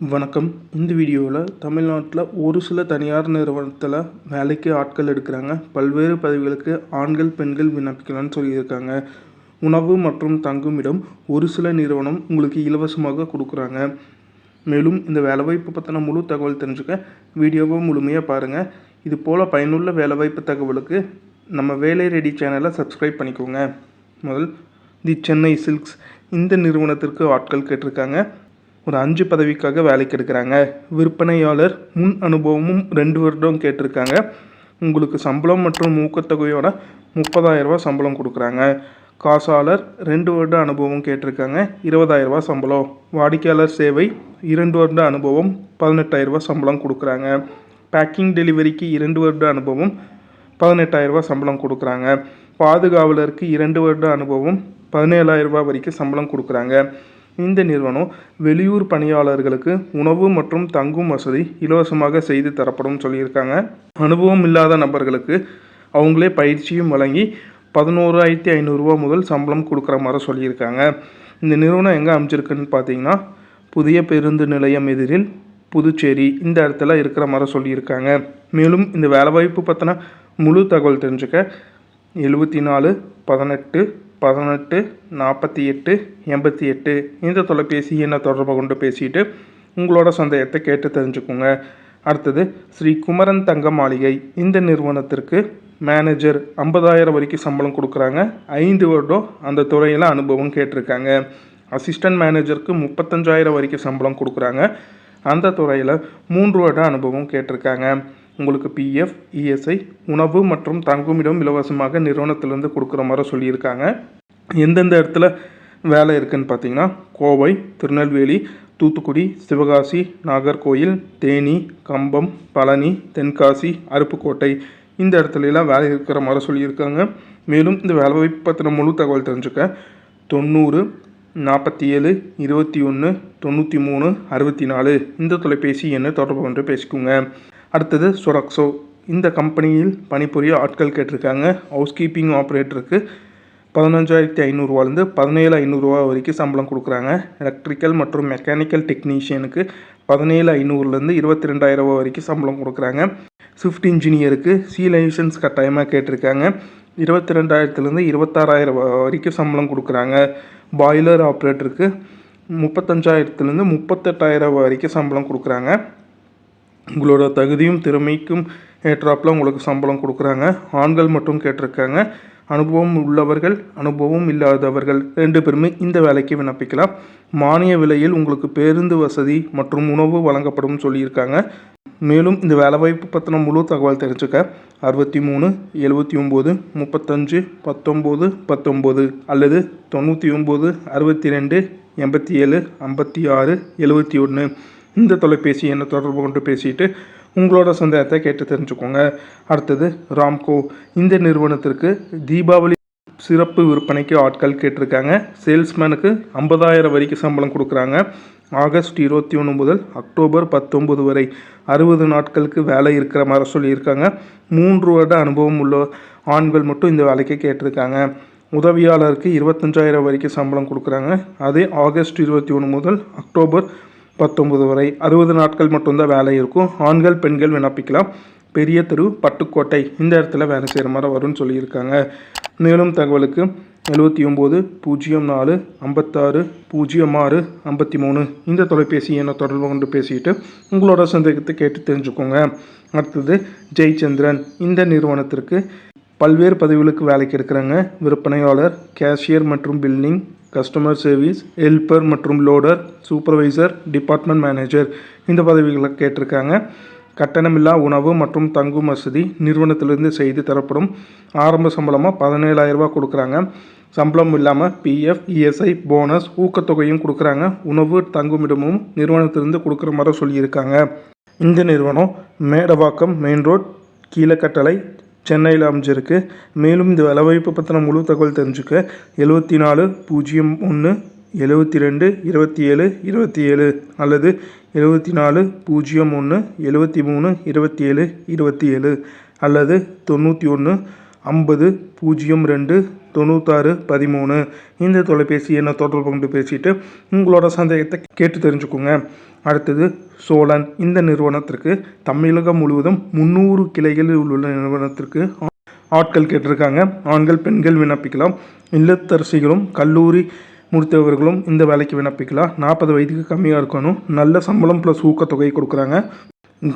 வணக்கம். இந்த வீடியோவில் தமிழ்நாட்டில் ஒரு சில தனியார் நிறுவனத்தில் வேலைக்கு ஆட்கள் எடுக்கிறாங்க. பல்வேறு பதவிகளுக்கு ஆண்கள் பெண்கள் விண்ணப்பிக்கலாம்னு சொல்லியிருக்காங்க. உணவு மற்றும் தங்குமிடம் ஒரு சில நிறுவனம் உங்களுக்கு இலவசமாக கொடுக்குறாங்க. மேலும் இந்த வேலைவாய்ப்பு பற்றின முழு தகவல் தெரிஞ்சுக்க வீடியோவை முழுமையாக பாருங்கள் இது போல் பயனுள்ள வேலைவாய்ப்பு தகவலுக்கு நம்ம வேலை ரெடி சேனலை சப்ஸ்கிரைப் பண்ணிக்கோங்க. முதல் தி சென்னை சில்க்ஸ். இந்த நிறுவனத்திற்கு ஆட்கள் கேட்டிருக்காங்க. ஒரு அஞ்சு பதவிக்காக வேலைக்கு எடுக்கிறாங்க. விற்பனையாளர் முன் அனுபவமும் ரெண்டு வருடம் கேட்டிருக்காங்க. உங்களுக்கு சம்பளம் மற்றும் ஊக்கத்தொகையோட முப்பதாயிரரூபா சம்பளம் கொடுக்குறாங்க. காசாளர் ரெண்டு வருட அனுபவம் கேட்டிருக்காங்க. இருபதாயிரரூபா சம்பளம். வாடிக்கையாளர் சேவை இரண்டு வருட அனுபவம் பதினெட்டாயிரரூபா சம்பளம் கொடுக்குறாங்க. பேக்கிங் டெலிவரிக்கு இரண்டு வருட அனுபவம் பதினெட்டாயிரரூபா சம்பளம் கொடுக்குறாங்க. பாதுகாவலருக்கு இரண்டு வருட அனுபவம் பதினேழாயிரரூபா வரைக்கும் சம்பளம் கொடுக்குறாங்க. இந்த நிறுவனம் வெளியூர் பணியாளர்களுக்கு உணவு மற்றும் தங்கும் வசதி இலவசமாக செய்து தரப்படும் சொல்லியிருக்காங்க. அனுபவம் இல்லாத நபர்களுக்கு அவங்களே பயிற்சியும் வழங்கி பதினோராயிரத்தி ஐநூறுரூவா முதல் சம்பளம் கொடுக்குற மாதிரி சொல்லியிருக்காங்க. இந்த நிறுவனம் எங்கே அமைச்சிருக்குன்னு பார்த்தீங்கன்னா புதிய பேருந்து நிலையம் எதிரில் புதுச்சேரி இந்த இடத்துல இருக்கிற மாதிரி சொல்லியிருக்காங்க. மேலும் இந்த வேலைவாய்ப்பு பற்றின முழு தகவல் தெரிஞ்சுக்க எழுபத்தி நாலு பதினெட்டு பதினெட்டு நாற்பத்தி எட்டு எண்பத்தி எட்டு இந்த தொலைபேசி எண்ணை தொடர்பு கொண்டு பேசிட்டு உங்களோட சந்தேகத்தை கேட்டு தெரிஞ்சுக்கோங்க. அடுத்தது ஸ்ரீ குமரன் தங்க மாளிகை. இந்த நிறுவனத்திற்கு மேனேஜர் ஐம்பதாயிரம் வரைக்கும் சம்பளம் கொடுக்குறாங்க. ஐந்து வருடம் அந்த துறையில் அனுபவம் கேட்டிருக்காங்க. அசிஸ்டன்ட் மேனேஜருக்கு முப்பத்தஞ்சாயிரம் வரைக்கும் சம்பளம் கொடுக்குறாங்க. அந்த துறையில் மூன்று வருட அனுபவம் கேட்டிருக்காங்க. உங்களுக்கு பிஎஃப் இஎஸ்ஐ உணவு மற்றும் தங்குமிடம் இலவசமாக நிறுவனத்திலேருந்து கொடுக்குற மாதிரி சொல்லியிருக்காங்க. எந்தெந்த இடத்துல வேலை இருக்குதுன்னு பார்த்தீங்கன்னா கோவை திருநெல்வேலி தூத்துக்குடி சிவகாசி நாகர்கோயில் தேனி கம்பம் பழனி தென்காசி அருப்புக்கோட்டை இந்த இடத்துலலாம் வேலை இருக்கிற மாதிரி சொல்லியிருக்காங்க. மேலும் இந்த வேலைவாய்ப்பு பற்றின முழு தகவல் தெரிஞ்சுக்க தொண்ணூறு நாற்பத்தி ஏழு இருபத்தி ஒன்று தொண்ணூற்றி மூணு அறுபத்தி நாலு இந்த தொலைபேசி எண்ணை தொடர்பு கொண்டு பேசிக்கோங்க. அடுத்தது சொரக்ஸோ இந்த கம்பெனியில் பணிபுரிய ஆட்கள் கேட்டிருக்காங்க. ஹவுஸ் கீப்பிங் ஆப்ரேட்டருக்கு பதினஞ்சாயிரத்தி ஐநூறுரூவாலேருந்து பதினேழு ஐநூறுரூவா வரைக்கும் சம்பளம் கொடுக்குறாங்க. எலக்ட்ரிக்கல் மற்றும் மெக்கானிக்கல் டெக்னீஷியனுக்கு பதினேழு ஐநூறுலேருந்து இருபத்தி ரெண்டாயிரம் ரூபா வரைக்கும் சம்பளம் கொடுக்குறாங்க. ஸ்விஃப்ட் இன்ஜினியருக்கு சி லைசன்ஸ் கட்டாயமாக கேட்டிருக்காங்க. இருபத்தி ரெண்டாயிரத்துலேருந்து இருபத்தாறாயிரம் வரைக்கும் சம்பளம் கொடுக்குறாங்க. பாய்லர் ஆப்ரேட்டருக்கு முப்பத்தஞ்சாயிரத்துலேருந்து முப்பத்தெட்டாயிரம் வரைக்கும் சம்பளம் கொடுக்குறாங்க. உங்களோட தகுதியும் திறமைக்கும் ஏற்றாப்பில் உங்களுக்கு சம்பளம் கொடுக்குறாங்க. ஆண்கள் மட்டும் கேட்டிருக்காங்க. அனுபவம் உள்ளவர்கள் அனுபவம் இல்லாதவர்கள் ரெண்டு பேருமே இந்த வேலைக்கு விண்ணப்பிக்கலாம். மானிய விலையில் உங்களுக்கு பேருந்து வசதி மற்றும் உணவு வழங்கப்படும் சொல்லியிருக்காங்க. மேலும் இந்த வேலைவாய்ப்பு பற்றின முழு தகவல் தெரிஞ்சுக்க அறுபத்தி மூணு எழுபத்தி ஒம்பது முப்பத்தஞ்சு பத்தொம்போது பத்தொம்போது அல்லது தொண்ணூற்றி ஒம்பது அறுபத்தி ரெண்டு எண்பத்தி ஏழு ஐம்பத்தி ஆறு எழுபத்தி ஒன்று. இந்த தொலைபேசி எண்ணை தொடர்பு கொண்டு பேசிட்டு உங்களோட சந்தேகத்தை கேட்டு தெரிஞ்சுக்கோங்க. அடுத்தது ராம்கோ இந்த நிறுவனத்திற்கு தீபாவளி சிறப்பு விற்பனைக்கு ஆட்கள் கேட்டிருக்காங்க. சேல்ஸ்மேனுக்கு ஐம்பதாயிரம் வரைக்கும் சம்பளம் கொடுக்குறாங்க. ஆகஸ்ட் இருபத்தி ஒன்று முதல் அக்டோபர் பத்தொம்பது வரை அறுபது நாட்களுக்கு வேலை இருக்கிற மாதிரி சொல்லியிருக்காங்க. மூன்று வருட அனுபவம் உள்ள ஆண்கள் மட்டும் இந்த வேலைக்கு கேட்டிருக்காங்க. உதவியாளருக்கு இருபத்தஞ்சாயிரம் வரைக்கும் சம்பளம் கொடுக்குறாங்க. அதே ஆகஸ்ட் இருபத்தி ஒன்று முதல் அக்டோபர் பத்தொம்பது வரை அறுபது நாட்கள் மட்டும்தான் வேலை இருக்கும். ஆண்கள் பெண்கள் விண்ணப்பிக்கலாம். பெரிய தெரு பட்டுக்கோட்டை இந்த இடத்துல வேலை செய்கிற மாதிரி வரும்னு சொல்லியிருக்காங்க. மேலும் தகவலுக்கு எழுபத்தி ஒம்பது பூஜ்ஜியம் நாலு ஐம்பத்தாறு பூஜ்ஜியம் ஆறு ஐம்பத்தி மூணு. இந்த தொலைபேசி எண்ணை தொடர்பு கொண்டு பேசிட்டு உங்களோட சந்தேகத்தை கேட்டு தெரிஞ்சுக்கோங்க. அடுத்தது ஜெயச்சந்திரன் இந்த நிறுவனத்திற்கு பல்வேறு பதவிகளுக்கு வேலைக்கு எடுக்கிறாங்க. விற்பனையாளர் கேஷியர் மற்றும் பில்டிங் கஸ்டமர் சர்வீஸ் ஹெல்ப்பர் மற்றும் லோடர் சூப்பர்வைசர் டிபார்ட்மெண்ட் மேனேஜர் இந்த பதவிகளை கேட்டிருக்காங்க. கட்டணமில்லா உணவு மற்றும் தங்கும் வசதி நிறுவனத்திலிருந்து செய்து தரப்படும் ஆரம்ப சம்பளமாக பதினேழாயிரரூபா கொடுக்குறாங்க. சம்பளம் இல்லாமல் பிஎஃப் இஎஸ்ஐ போனஸ் ஊக்கத்தொகையும் கொடுக்குறாங்க. உணவு தங்குமிடமும் நிறுவனத்திலிருந்து கொடுக்குற மாதிரி சொல்லியிருக்காங்க. இந்த நிறுவனம் மேடவாக்கம் மெயின் ரோட் கீழக்கட்டளை சென்னையில் அமைஞ்சிருக்கு. மேலும் இந்த வேலைவாய்ப்பு பற்றின முழு தகவல் தெரிஞ்சுக்க எழுபத்தி நாலு பூஜ்ஜியம் ஒன்று எழுபத்தி ரெண்டு இருபத்தி ஏழு இருபத்தி ஏழு அல்லது எழுபத்தி நாலு பூஜ்ஜியம் ஒன்று எழுபத்தி மூணு இருபத்தி ஏழு இருபத்தி ஏழு அல்லது தொண்ணூற்றி ஒன்று ஐம்பது பூஜ்ஜியம் ரெண்டு தொண்ணூத்தாறு பதிமூணு. இந்த தொலைபேசி எண்ணை தொடர்பு கொண்டு பேசிட்டு உங்களோட சந்தேகத்தை கேட்டு தெரிஞ்சுக்கோங்க. அடுத்தது சோழன். இந்த நிறுவனத்திற்கு தமிழகம் முழுவதும் முந்நூறு கிளைகளில் உள்ள நிறுவனத்திற்கு ஆட்கள் கேட்டிருக்காங்க. ஆண்கள் பெண்கள் விண்ணப்பிக்கலாம். இல்லத்தரசிகளும் கல்லூரி முடித்தவர்களும் இந்த வேலைக்கு விண்ணப்பிக்கலாம். நாற்பது வயதுக்கு கம்மியாக இருக்கணும். நல்ல சம்பளம் ப்ளஸ் ஊக்கத்தொகை கொடுக்குறாங்க.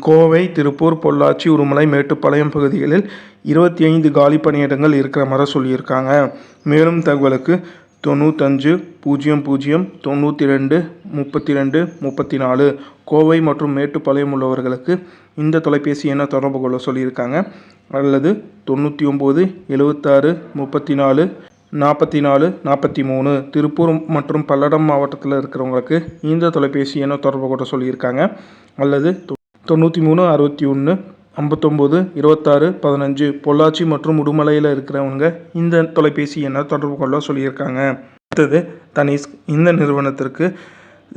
கோவை திருப்பூர் பொள்ளாச்சி உருமலை மேட்டுப்பாளையம் பகுதிகளில் இருபத்தி ஐந்து காலி பணியிடங்கள் இருக்கிற மாதிரி சொல்லியிருக்காங்க. மேலும் தகவலுக்கு தொண்ணூத்தஞ்சு பூஜ்ஜியம் பூஜ்ஜியம் தொண்ணூற்றி ரெண்டு முப்பத்தி ரெண்டு முப்பத்தி நாலு கோவை மற்றும் மேட்டுப்பாளையம் உள்ளவர்களுக்கு இந்த தொலைபேசி எண்ணை தொடர்பு கொள்ள சொல்லியிருக்காங்க. அல்லது தொண்ணூற்றி ஒம்பது எழுபத்தாறு முப்பத்தி நாலு நாற்பத்தி நாலு நாற்பத்தி மூணு திருப்பூர் மற்றும் பல்லடம் மாவட்டத்தில் இருக்கிறவங்களுக்கு இந்த தொலைபேசி எண்ணை தொடர்பு கொள்ள சொல்லியிருக்காங்க. அல்லது தொ- தொண்ணூற்றி மூணு அறுபத்தி ஒன்று ஐம்பத்தொம்போது இருபத்தாறு பதினஞ்சு பொள்ளாச்சி மற்றும் உடுமலையில் இருக்கிறவங்க இந்த தொலைபேசி எண்ணை தொடர்பு கொள்ள சொல்லியிருக்காங்க. அடுத்தது தனிஷ். இந்த நிறுவனத்திற்கு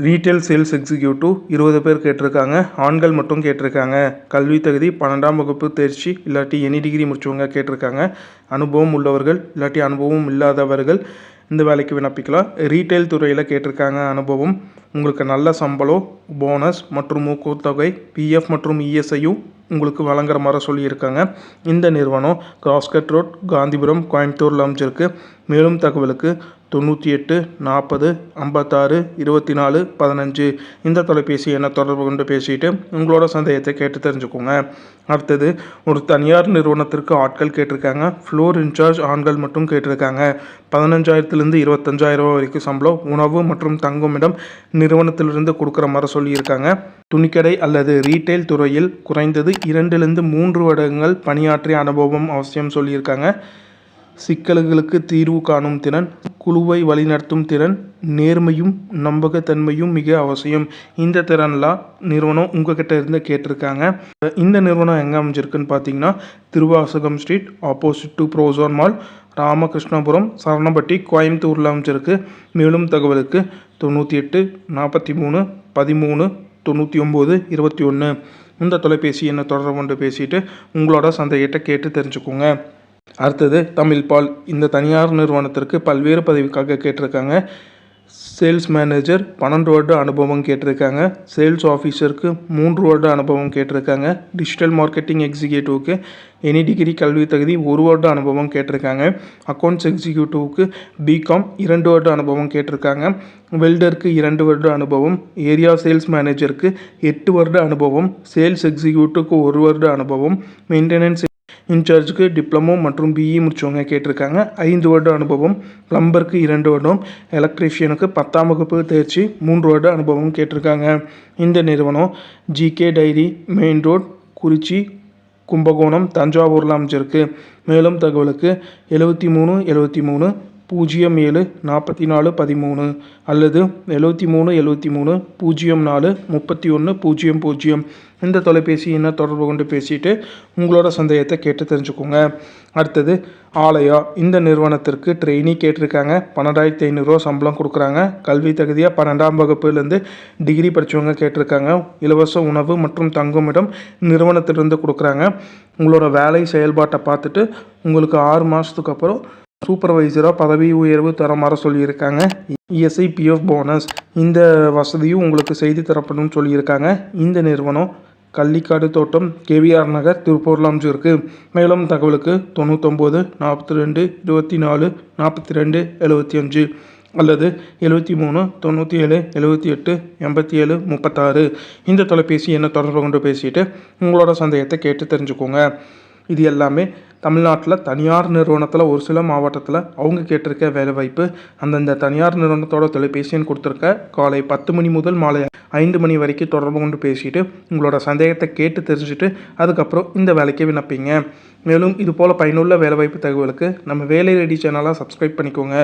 ரீட்டைல் சேல்ஸ் எக்ஸிக்யூட்டிவ் இருபது பேர் கேட்டிருக்காங்க. ஆண்கள் மட்டும் கேட்டிருக்காங்க. கல்வி தகுதி பன்னெண்டாம் வகுப்பு தேர்ச்சி இல்லாட்டி எனி டிகிரி முடிச்சவங்க கேட்டிருக்காங்க. அனுபவம் உள்ளவர்கள் இல்லாட்டி அனுபவம் இல்லாதவர்கள் இந்த வேலைக்கு விண்ணப்பிக்கலாம். ரீட்டைல் துறையில் கேட்டிருக்காங்க அனுபவம். உங்களுக்கு நல்ல சம்பளம் போனஸ் மற்றும் ஊக்கத்தொகை பிஎஃப் மற்றும் இஎஸ்ஐயும் உங்களுக்கு வழங்குற மாதிரி சொல்லியிருக்காங்க. இந்த நிறுவனம் கிராஸ்கட் ரோட் காந்திபுரம் கோயம்புத்தூரில் அமைச்சிருக்கு மேலும் தகவலுக்கு தொண்ணூற்றி எட்டு நாற்பது ஐம்பத்தாறு இருபத்தி நாலு பதினஞ்சு இந்த தொலைபேசி எண்ணை தொடர்பு கொண்டு பேசிட்டு உங்களோட சந்தேகத்தை கேட்டு தெரிஞ்சுக்கோங்க. அடுத்தது ஒரு தனியார் நிறுவனத்திற்கு ஆட்கள் கேட்டிருக்காங்க. ஃப்ளோர் இன்சார்ஜ் ஆண்கள் மட்டும் கேட்டிருக்காங்க. பதினஞ்சாயிரத்துலேருந்து இருபத்தஞ்சாயிரம் ரூபா வரைக்கும் சம்பளம் உணவு மற்றும் தங்குமிடம் நிறுவனத்திலிருந்து கொடுக்குற மாதிரி சொல்லியிருக்காங்க. துணிக்கடை அல்லது ரீட்டைல் துறையில் குறைந்தது இரண்டிலிருந்து மூன்று வருடங்கள் பணியாற்றிய அனுபவம் அவசியம் சொல்லியிருக்காங்க. சிக்கல்களுக்கு தீர்வு காணும் திறன் குழுவை வழிநடத்தும் திறன் நேர்மையும் நம்பகத்தன்மையும் மிக அவசியம். இந்த திறன்லாம் நிறுவனம் உங்ககிட்ட இருந்து கேட்டிருக்காங்க. இந்த நிறுவனம் எங்கே அமைஞ்சிருக்குன்னு பார்த்தீங்கன்னா Thiruvasagam street opposite to Prozone mall Ramakrishnapuram Saranapatti கோயம்புத்தூரில் அமைஞ்சிருக்கு. மேலும் தகவலுக்கு தொண்ணூற்றி எட்டு நாற்பத்தி மூணு பதிமூணு தொண்ணூற்றி ஒம்பது இருபத்தி ஒன்று இந்த தொலைபேசி என்ன தொடர்பு கொண்டு பேசிட்டு உங்களோட சந்தேகத்தை கேட்டு தெரிஞ்சுக்கோங்க. அடுத்தது தமிழ் பால். இந்த தனியார் நிறுவனத்திற்கு பல்வேறு பதவிக்காக கேட்டிருக்காங்க. சேல்ஸ் மேனேஜர் பன்னெண்டு வருட அனுபவம் கேட்டிருக்காங்க. சேல்ஸ் ஆஃபீஸருக்கு மூன்று வருட அனுபவம் கேட்டிருக்காங்க. டிஜிட்டல் மார்க்கெட்டிங் எக்ஸிக்யூட்டிவ்க்கு எனி டிகிரி கல்வி தகுதி ஒரு வருட அனுபவம் கேட்டிருக்காங்க. அக்கௌண்ட்ஸ் எக்ஸிக்யூட்டிவ்க்கு பிகாம் இரண்டு வருட அனுபவம் கேட்டிருக்காங்க. வெல்டருக்கு இரண்டு வருட அனுபவம். ஏரியா சேல்ஸ் மேனேஜருக்கு எட்டு வருட அனுபவம். சேல்ஸ் எக்ஸிக்யூட்டிவ்க்கு ஒரு வருட அனுபவம். மெயின்டெனன்ஸ் இன்சார்ஜுக்கு டிப்ளமோ மற்றும் பிஇ முடிச்சவங்க கேட்டிருக்காங்க. ஐந்து வருட அனுபவம் ப்ளம்பருக்கு இரண்டு வருடம் எலக்ட்ரீஷியனுக்கு பத்தாம் வகுப்பு தேர்ச்சி மூன்று வருட அனுபவம் கேட்டிருக்காங்க. இந்த நிறுவனம் GK dairy main road Kurichi Kumbakonam தஞ்சாவூரில் அமைச்சிருக்கு மேலும் தகவலுக்கு எழுபத்தி மூணு எழுபத்தி மூணு பூஜ்ஜியம் ஏழு நாற்பத்தி நாலு பதிமூணு அல்லது எழுபத்தி மூணு எழுபத்தி மூணு பூஜ்ஜியம் நாலு முப்பத்தி ஒன்று பூஜ்ஜியம் பூஜ்ஜியம் இந்த தொலைபேசி எண்ணை தொடர்பு கொண்டு பேசிட்டு உங்களோட சந்தேகத்தை கேட்டு தெரிஞ்சுக்கோங்க. அடுத்தது ஆலயா இந்த நிறுவனத்திற்கு ட்ரெயினி கேட்டிருக்காங்க. பன்னெண்டாயிரத்தி ஐநூறுரூவா சம்பளம் கொடுக்குறாங்க. கல்வி தகுதியாக பன்னெண்டாம் வகுப்புலேருந்து டிகிரி படித்தவங்க கேட்டிருக்காங்க. இலவச உணவு மற்றும் தங்குமிடம் நிறுவனத்திலிருந்து கொடுக்குறாங்க. உங்களோட வேலை செயல்பாட்டை பார்த்துட்டு உங்களுக்கு ஆறு மாதத்துக்கு அப்புறம் சூப்பர்வைசராக பதவி உயர்வு தர மாதிரி சொல்லியிருக்காங்க இஎஸ்ஐ பிஎஃப் போனஸ் இந்த வசதியும் உங்களுக்கு செய்து தரப்படும் சொல்லியிருக்காங்க. இந்த நிறுவனம் கள்ளிக்காடு தோட்டம் கேவிஆர் நகர் திருப்பூரில் அமைஞ்சிருக்கு மேலும் தகவலுக்கு தொண்ணூத்தொம்பது நாற்பத்தி ரெண்டு இருபத்தி நாலு நாற்பத்தி ரெண்டு எழுபத்தி அஞ்சு அல்லது எழுபத்தி மூணு தொண்ணூற்றி ஏழு எழுபத்தி எட்டு எண்பத்தி ஏழு முப்பத்தாறு. இந்த தொலைபேசி எண்ணை தொடர்பு கொண்டு பேசிட்டு உங்களோட சந்தேகத்தை கேட்டு தெரிஞ்சுக்கோங்க. இது எல்லாமே தமிழ்நாட்டில் தனியார் நிறுவனத்தில் ஒரு சில மாவட்டத்தில் அவங்க கேட்டிருக்க வேலைவாய்ப்பு அந்தந்த தனியார் நிறுவனத்தோட தொலைபேசின்னு கொடுத்துருக்க காலை பத்து மணி முதல் மாலை ஐந்து மணி வரைக்கும் தொடர்பு கொண்டு பேசிட்டு உங்களோட சந்தேகத்தை கேட்டு தெரிஞ்சுட்டு அதுக்கப்புறம் இந்த வேலைக்கு விண்ணப்பிங்க. மேலும் இது போல் பயனுள்ள வேலைவாய்ப்பு தகவலுக்கு நம்ம வேலை ரெடி சேனலாக சப்ஸ்கிரைப் பண்ணிக்கோங்க.